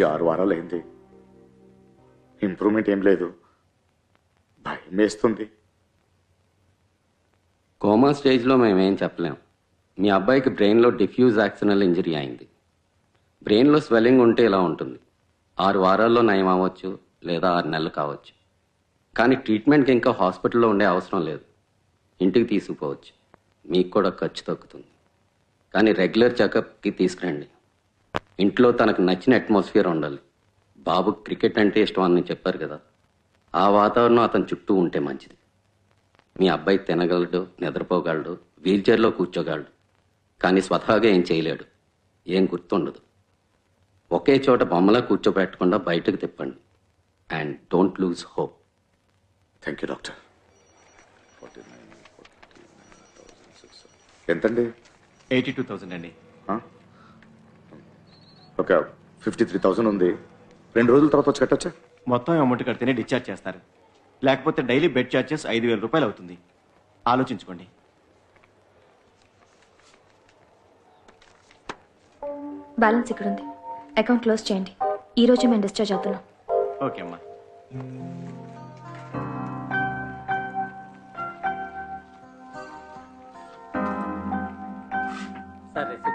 వచ్చి ఆరు వారాలైంది. ఇంప్రూవ్మెంట్ ఏం లేదు. భయం వేస్తుంది కోమా స్టేజ్లో మేమేం చెప్పలేం. మీ అబ్బాయికి బ్రెయిన్లో డిఫ్యూజ్ యాక్సినల్ ఇంజరీ అయింది. బ్రెయిన్లో స్వెల్లింగ్ ఉంటే ఇలా ఉంటుంది. ఆరు వారాల్లో నయం అవ్వచ్చు లేదా ఆరు నెలలు కావచ్చు. కానీ ట్రీట్మెంట్కి ఇంకా హాస్పిటల్లో ఉండే అవసరం లేదు. ఇంటికి తీసుకుపోవచ్చు. మీకు కూడా ఖర్చు తగ్గుతుంది. కానీ రెగ్యులర్ చెకప్కి తీసుకురండి. ఇంట్లో తనకు నచ్చిన అట్మాస్ఫియర్ ఉండాలి బాబు క్రికెట్ అంటే ఇష్టం అని చెప్పారు కదా ఆ వాతావరణం అతని చుట్టూ ఉంటే మంచిది మీ అబ్బాయి తినగలడు నిద్రపోగలడు వీల్చైర్లో కూర్చోగలడు కానీ స్వతహాగా ఏం చేయలేడు ఏం గుర్తుండదు ఒకే చోట బొమ్మలా కూర్చోబెట్టకుండా బయటకు తిప్పండి and don't lose hope thank you doctor ఎంతండి ఎయిటీ టూ థౌసండ్ అండి ఒక ఫిఫ్టీ త్రీ థౌసండ్ ఉంది. రెండు రోజుల తర్వాత వచ్చి కట్టొచ్చా? మొత్తం అమౌంట్ కడితేనే డిశ్చార్జ్ చేస్తారు. లేకపోతే డైలీ బెడ్ ఛార్జెస్ ఐదు వేల రూపాయలు అవుతుంది. ఆలోచించుకోండి. బ్యాలెన్స్ ఇక్కడ ఉంది అకౌంట్ క్లోజ్ చేయండి. ఈ రోజు మేము డిశ్చార్జ్ అవుతున్నాం. ఓకే అమ్మా. ప్లీజ్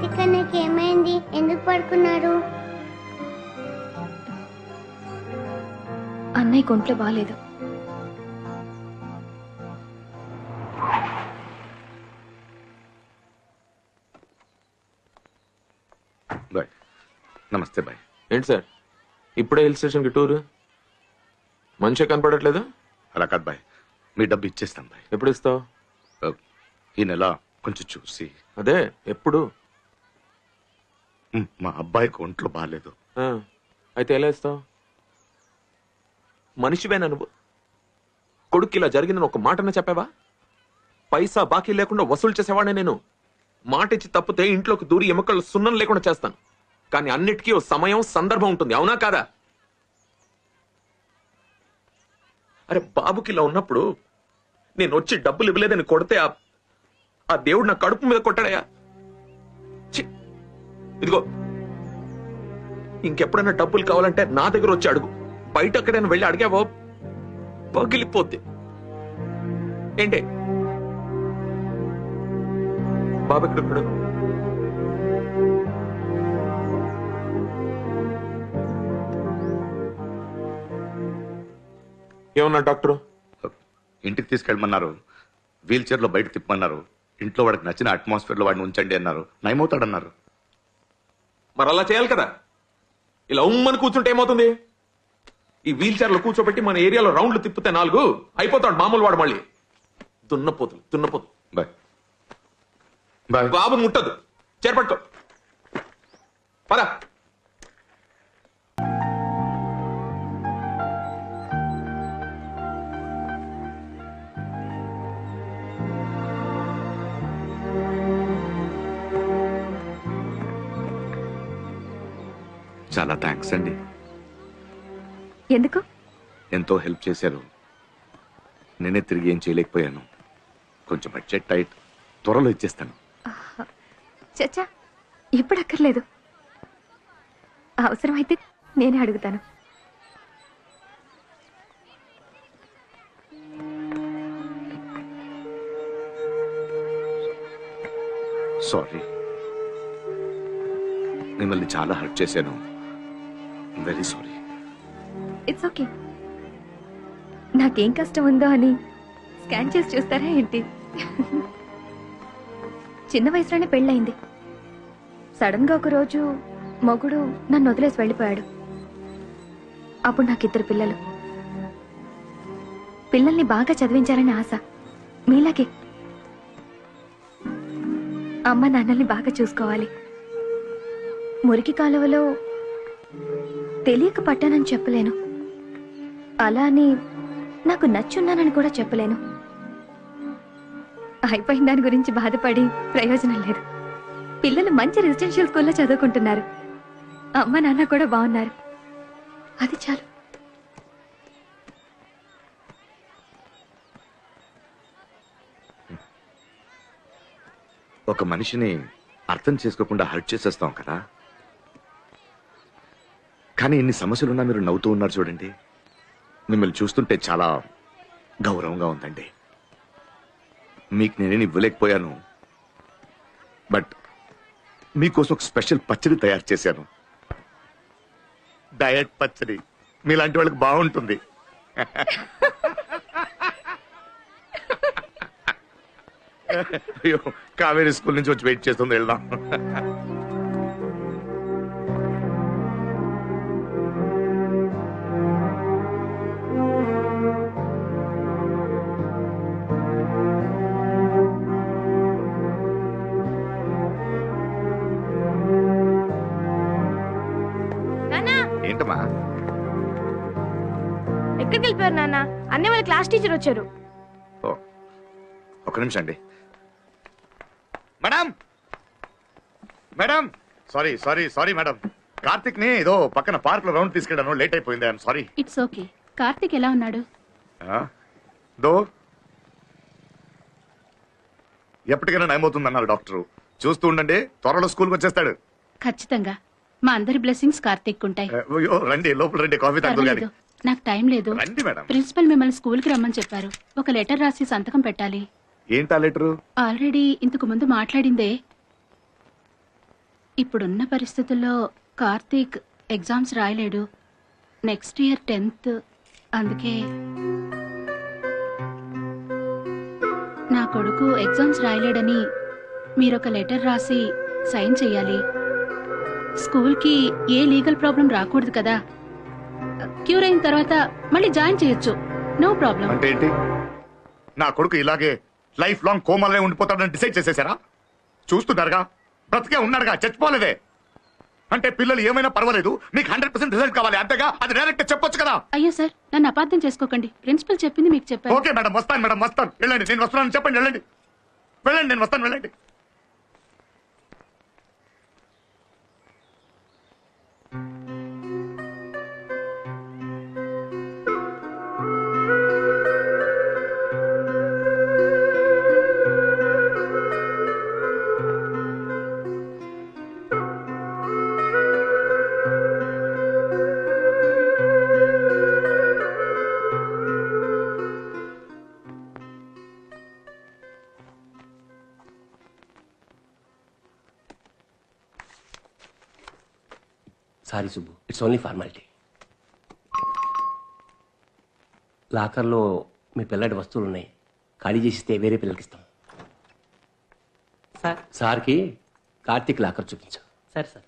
కార్తీక్ అన్నకి ఏమైంది ఎందుకు పడుకున్నాడు అన్నయ్య ఒంట్లో బాగాలేదు బాయ్. నమస్తే బాయ్. ఏంటి సార్? ఇప్పుడే హిల్ స్టేషన్కి టూర్? మంచిగా కనపడట్లేదు? అలా కాదు బాయ్. మీ డబ్బు ఇచ్చేస్తాం బాయ్. ఎప్పుడు ఇస్తావు? ఈ నెల కొంచెం చూసి. అదే ఎప్పుడు? మా అబ్బాయికి ఒంట్లో బాగాలేదు ఆ, అయితే ఎలా ఇస్తావు? మనిషివేనా నువ్వు కొడుకు ఇలా జరిగిందని ఒక మాటన చెప్పావా? పైసా బాకీ లేకుండా వసూలు చేసేవాడే నేను. మాట ఇచ్చి తప్పితే ఇంట్లోకి దూరి ఎముకలు సున్నం లేకుండా చేస్తాను. కానీ అన్నిటికీ ఓ సమయం సందర్భం ఉంటుంది. అవునా కాదా? అరే బాబుకి ఇలా ఉన్నప్పుడు నేను వచ్చి డబ్బులు ఇవ్వలేదని కొడితే ఆ ఆ దేవుడు నా కడుపు మీద కొట్టాడయా ఇదిగో ఇంకెప్పుడైనా డబ్బులు కావాలంటే నా దగ్గర వచ్చి అడుగు. బయట ఎక్కడైనా వెళ్ళి అడిగావో పగిలిపోద్ది. ఏంటి? బాబు ఎక్కడెక్కడ ఏమన్నా డాక్టరు? ఇంటికి తీసుకెళ్ళమన్నారు. వీల్ చైర్లో బయట తిప్పమన్నారు. ఇంట్లో వాడికి నచ్చిన అట్మాస్ఫియర్లో వాడిని ఉంచండి అన్నారు. నయమవుతాడన్నారు. మరి అలా చేయాలి కదా. ఇలా ఉమ్మని కూర్చుంటే ఏమవుతుంది? ఈ వీల్ చైర్లో కూర్చోబెట్టి మన ఏరియాలో రౌండ్లు తిప్పితే నాలుగు అయిపోతాడు మామూలు వాడు మళ్ళీ. దున్నపోతులు దున్నపోతు బాయ్. బాయ్. బాబుని ముట్టదు. చేరపట్టుకో పద. చాలా థ్యాంక్స్ అండి. ఎందుకు? ఎంతో హెల్ప్ చేశారు. నేనే తిరిగి ఏం చేయలేకపోయాను. కొంచెం బడ్జెట్ టైట్ త్వరలో ఇచ్చేస్తాను. చచ్చా ఇప్పుడు అక్కర్లేదు. అవసరమైతే నేనే అడుగుతాను. సారీ. మిమ్మల్ని చాలా హర్ట్ చేశాను. వెరీ సారీ ఇట్స్ ఓకే నాకేం కష్టం ఉందో అని స్కాన్ చేసి చూస్తారా ఏంటి? చిన్న వయసులోనే పెళ్ళయింది. సడన్గా ఒక రోజు మొగుడు నన్ను వదిలేసి వెళ్ళిపోయాడు. అప్పుడు నాకు ఇద్దరు పిల్లలు. పిల్లల్ని బాగా చదివించాలని ఆశ. మీలాగే అమ్మ నాన్నల్ని బాగా చూసుకోవాలి. మురికి కాలువలో తెలియక పట్టానని చెప్పలేను. అలా అని నాకు నచ్చున్నానని కూడా చెప్పలేను. అయిపోయిన దాని గురించి బాధపడి ప్రయోజనం లేదు. పిల్లలు మంచి రెసిడెన్షియల్ స్కూల్లో చదువుకుంటున్నారు. అమ్మ నాన్న కూడా బాగున్నారు. అది చాలు. ఒక మనిషిని అర్థం చేసుకోకుండా హర్ట్ చేసేస్తాం కదా? కానీ ఇన్ని సమస్యలున్నా మీరు నవ్వుతూ ఉన్నారు చూడండి. మిమ్మల్ని చూస్తుంటే చాలా గౌరవంగా ఉందండి. మీకు నేనేం ఇవ్వలేకపోయాను. బట్ మీకోసం ఒక స్పెషల్ పచ్చడి తయారు చేశాను. డయట్ పచ్చడి. మీలాంటి వాళ్ళకి బాగుంటుంది. అయ్యో కావేరీ స్కూల్ నుంచి వచ్చి వెయిట్ చేస్తుంది వెళ్దాం. నాన్న. అన్నీ వాళ్ళ క్లాస్ టీచర్ వచ్చారు. ఓ ఒక నిమిషం అండి. Madam! Madam! Sorry sorry sorry madam. కార్తిక్ని ఏదో పక్కన పార్క్లో రౌండ్ తీసుకెళ్ళాను లేట్ అయిపోయింది. I'm sorry. It's okay Karthik ఎలా ఉన్నాడు? దో? ఎప్పటికైనా నయమవుతుందన్నారు డాక్టర్. చూస్తూ ఉండండి త్వరలో స్కూల్కి వచ్చేస్తాడు. ఖచ్చితంగా. మా అందరి బ్లెస్సింగ్స్ కార్తిక్ ఉంటాయి అయ్యో రండి లోపల రండి కాఫీ కానీ నాకు టైం లేదు. రండి మేడం. ప్రిన్సిపల్ మిమ్మల్ని స్కూల్కి రమ్మని చెప్పారు. ఒక లెటర్ రాసి సంతకం పెట్టాలి. ఏంటా లెటరు? ఆల్రెడీ ఇంతకు ముందు మాట్లాడిందే. ఇప్పుడున్న పరిస్థితుల్లో Karthik exams రాయలేడు. Next year tenth. అందుకే నా కొడుకు ఎగ్జామ్స్ రాయలేడని మీరొక లెటర్ రాసి సైన్ చేయాలి స్కూల్కి ఏ లీగల్ ప్రాబ్లం రాకూడదు కదా. క్యూర్ అయిన తర్వాత మళ్ళీ జాయిన్ చేయొచ్చు. No problem. అంటే ఏంటి? నా కొడుకు ఇలాగే లైఫ్ లాంగ్ కోమాలే ఉండిపోతాడని డిసైడ్ చేసేసారా? చూస్తున్నారుగా? బ్రతికే ఉన్నాడుగా? చచ్చిపోలేదే? అంటే పిల్లలు ఏమైనా పర్వాలేదు? మీకు హండ్రెడ్ పర్సెంట్ రిజల్ట్ కావాలి అంతేగా? అది డైరెక్ట్ చెప్పొచ్చు కదా? అయ్యో సార్ నన్ను అపార్థం చేసుకోకండి. ప్రిన్సిపల్ చెప్పింది మీకు చెప్పాను. ఓకే మేడం వస్తాను మేడం వస్తాను. వెళ్ళండి నేను వస్తున్నాను. చెప్పండి వెళ్ళండి. వెళ్ళండి నేను వస్తాను వెళ్ళండి. Sorry Subbu it's only formality. లాకర్లో మీ పిల్లడి వస్తువులు ఉన్నాయి ఖాళీ చేసిస్తే వేరే పిల్లలకి ఇస్తాం. సార్. సార్కి కార్తీక్ లాకర్ చూపించు. సరే సార్.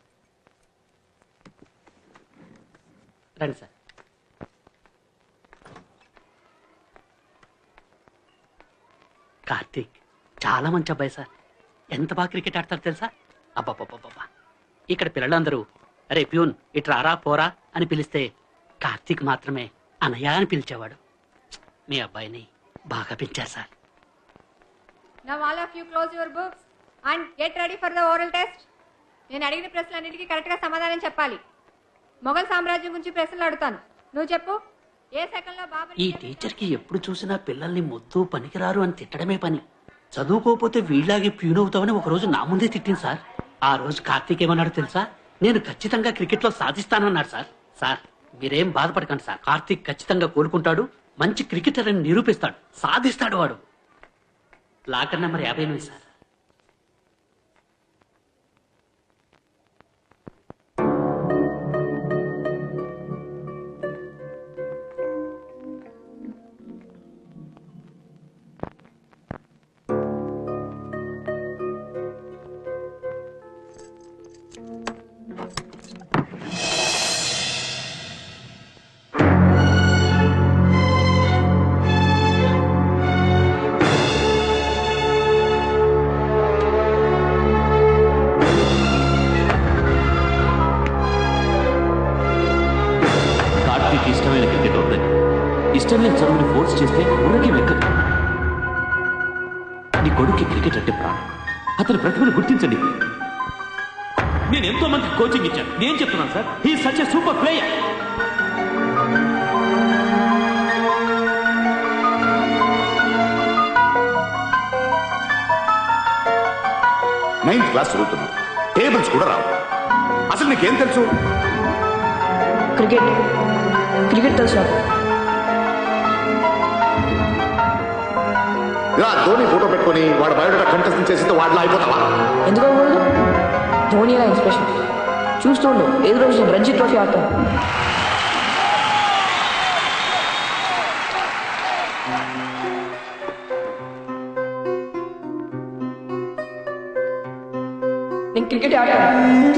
రండి సార్. కార్తీక్ చాలా మంచి అబ్బాయి సార్. ఎంత బాగా క్రికెట్ ఆడతారు తెలుసా? అబ్బాబ్బాబ్బా ఇక్కడ పిల్లలందరూ అరే ప్యూన్ ఇటు రారా పోరా అని పిలిస్తే కార్తీక్ మాత్రమే అనయ్య అని పిలిచేవాడు. మీ అబ్బాయిని బాగా పెంచారు sir. Now all of you close your books and get ready for the oral test. నేను అడిగిన ప్రశ్నలన్నిటికీ కరెక్ట్గా సమాధానం చెప్పాలి. మొఘల్ సామ్రాజ్యం గురించి ప్రశ్నలు అడుగుతాను. నువ్వు చెప్పు. ఏ సెకండ్లో బాబర్ ఈ టీచర్కి ఎప్పుడు చూసినా పిల్లల్ని మొద్దు పనికిరారు అని తిట్టడమే పని. చదువుకోకపోతే వీళ్ళలాగే ప్యూన్ అవుతామని ఒక రోజు నా ముందే తిట్టింది సార్. ఆ రోజు కార్తీక్ ఏమన్నాడు తెలుసా? నేను ఖచ్చితంగా క్రికెట్లో సాధిస్తానన్నాడు సార్. సార్ మీరేం బాధపడకండి సార్. కార్తీక్ ఖచ్చితంగా కోలుకుంటాడు మంచి క్రికెటర్ అని నిరూపిస్తాడు సాధిస్తాడు వాడు. లాకర్ నెంబర్ యాభై ఎనిమిది సార్. ఇష్టమైన క్రికెట్ వద్దని ఇష్టం లేని చదువుని ఫోర్స్ చేస్తే ఊరికి వెక్కదు. నీ కొడుక్కి క్రికెట్ అంటే ప్రాణం. అతని ప్రతిభను గుర్తించండి. ఎంతో మంది కోచింగ్ ఇచ్చాను. నేను చెప్తున్నాను sir he such a super player ninth class చదువుతున్నావు టేబుల్స్ కూడా రావు. అసలు నీకేం తెలుసు? క్రికెట్ క్రికెట్ తెలుసు నాకు. ఇలా ధోని ఫోటో పెట్టుకొని వాడు బయోడేటా కంటెస్ట్ చేసి వాడిలో అయిపోతావా? ఎందుకు అవ్వకూడదు? ధోని నా ఇన్స్పిరేషన్ చూస్తూ ఉండు. ఏదో రోజు నేను రంజీ ట్రోఫీ ఆడతాను. నేను క్రికెట్ ఆడతాను.